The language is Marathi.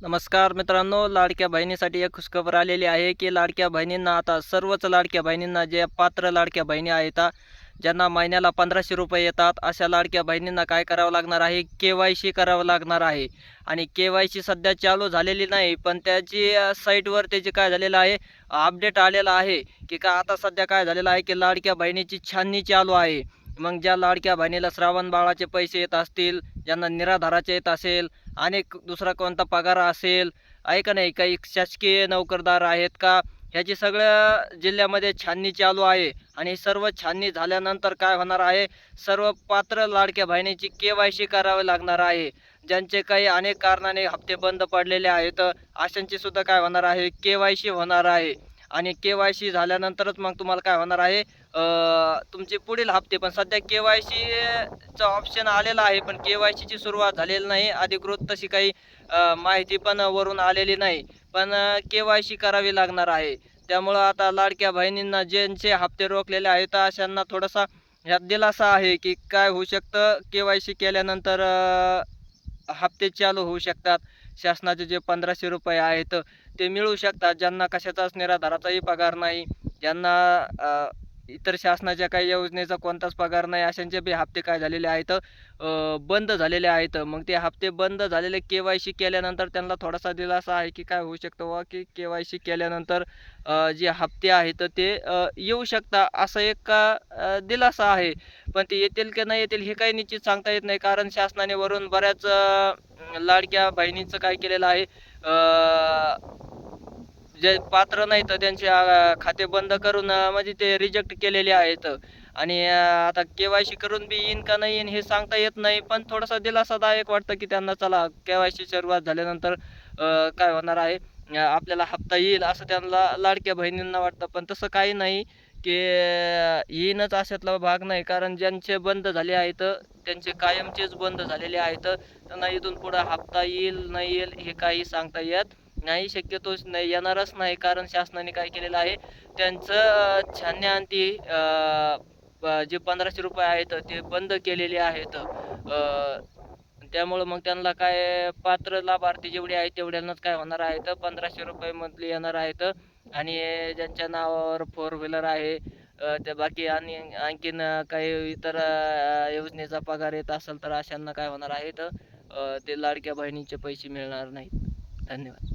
नमस्कार मित्रांनो लाडक्या बहिणीसाठी एक खुशखबर आलेली आहे की लाडक्या बहिणींना आता सर्वच लाडक्या बहिणींना जे पात्र लाडक्या बहिणी आहेत ज्यांना महिन्याला पंधराशे रुपये येतात अशा लाडक्या बहिणींना काय करावं लागणार आहे? के वाय सी करावं लागणार आहे. आणि के वाय सी सध्या चालू झालेली नाही पण त्याची साईटवर त्याची काय झालेलं आहे अपडेट आलेलं आहे की का आता सध्या काय झालेलं आहे की लाडक्या बहिणीची छाननी चालू आहे. मग ज्या लाडक्या बहिणीला श्रावण बाळाचे पैसे येत असतील ज्यांना निराधाराचे येत असेल अनेक दुसरा कोणता पगार असेल आहे का नाही? काही शासकीय नोकरदार आहेत का? ह्याची सगळ्या जिल्ह्यामध्ये छाननी चालू आहे. आणि सर्व छाननी झाल्यानंतर काय होणार आहे? सर्व पात्र लाडक्या बहिणीची के वाय सी करावे लागणार आहे. ज्यांचे काही अनेक कारणाने हप्ते बंद पडलेले आहेत अशांची सुद्धा काय होणार आहे? के वाय सी होणार आहे. आणि के वाय सी झाल्यानंतरच मग तुम्हाला काय होणार आहे? तुमचे पुढील हप्ते पण सध्या के वाय सीचं ऑप्शन आलेलं आहे पण के वाय सीची सुरुवात झालेली नाही. अधिकृत तशी काही माहिती पण वरून आलेली नाही. पण के वाय सी करावी लागणार आहे. त्यामुळं आता लाडक्या बहिणींना ज्यांचे हप्ते रोखलेले आहेत अशांना थोडासा ह्यात दिलासा आहे की काय होऊ शकतं? के वाय सी केल्यानंतर हप्ते चालू होऊ शकतात. शासनाचे जे पंधराशे रुपये आहेत ते मिळू शकतात. ज्यांना कशाचाच निराधाराचाही पगार नाही ज्यांना इतर शासनाच्या काही योजनेचा कोणताच पगार नाही अशांचे बी हप्ते काय झालेले आहेत? बंद झालेले आहेत. मग ते हप्ते बंद झालेले के वाय सी केल्यानंतर त्यांना थोडासा दिलासा आहे की काय होऊ शकतं वा की के वाय सी केल्यानंतर जे हप्ते आहेत ते येऊ शकता असं एक का दिलासा आहे. पण ते येतील की नाही येतील हे काही निश्चित सांगता येत नाही. कारण शासनाने वरून बऱ्याच लाडक्या बहिणींचं काय केलेलं आहे? जे पात्र नाही तर त्यांचे खाते बंद करून म्हणजे ते रिजेक्ट केलेले आहेत. आणि आता के वाय सी करून बी येईन का नाही येईन हे सांगता येत नाही पण थोडासा दिलासादायक वाटतं की त्यांना चला के वाय सी सुरुवात झाल्यानंतर काय होणार आहे? आपल्याला हप्ता येईल असं त्यांना लाडक्या बहिणींना वाटतं पण तसं काही नाही. की अ, येईनच अशातला भाग नाही. कारण ज्यांचे बंद झाले आहेत त्यांचे कायमचेच बंद झालेले आहेत. त्यांना इथून पुढं हप्ता येईल नाही येईल हे काही सांगता येत नाही. शक्यतोच नाही येणारच नाही. कारण शासनाने काय केलेलं आहे त्यांचं छान्यांती जे पंधराशे रुपये आहेत ते बंद केलेले आहेत. त्यामुळं मग त्यांना काय पात्र लाभार्थी जेवढे आहेत तेवढ्यांनाच काय होणार आहेत पंधराशे रुपये मंथली येणार आहेत. आणि ज्यांच्या नावावर फोर व्हीलर आहे त्या बाकी आणि आणखीन काही इतर योजनेचा पगार येत असेल तर अशांना काय होणार आहेत? तर ते लाडक्या बहिणीचे पैसे मिळणार नाहीत. धन्यवाद.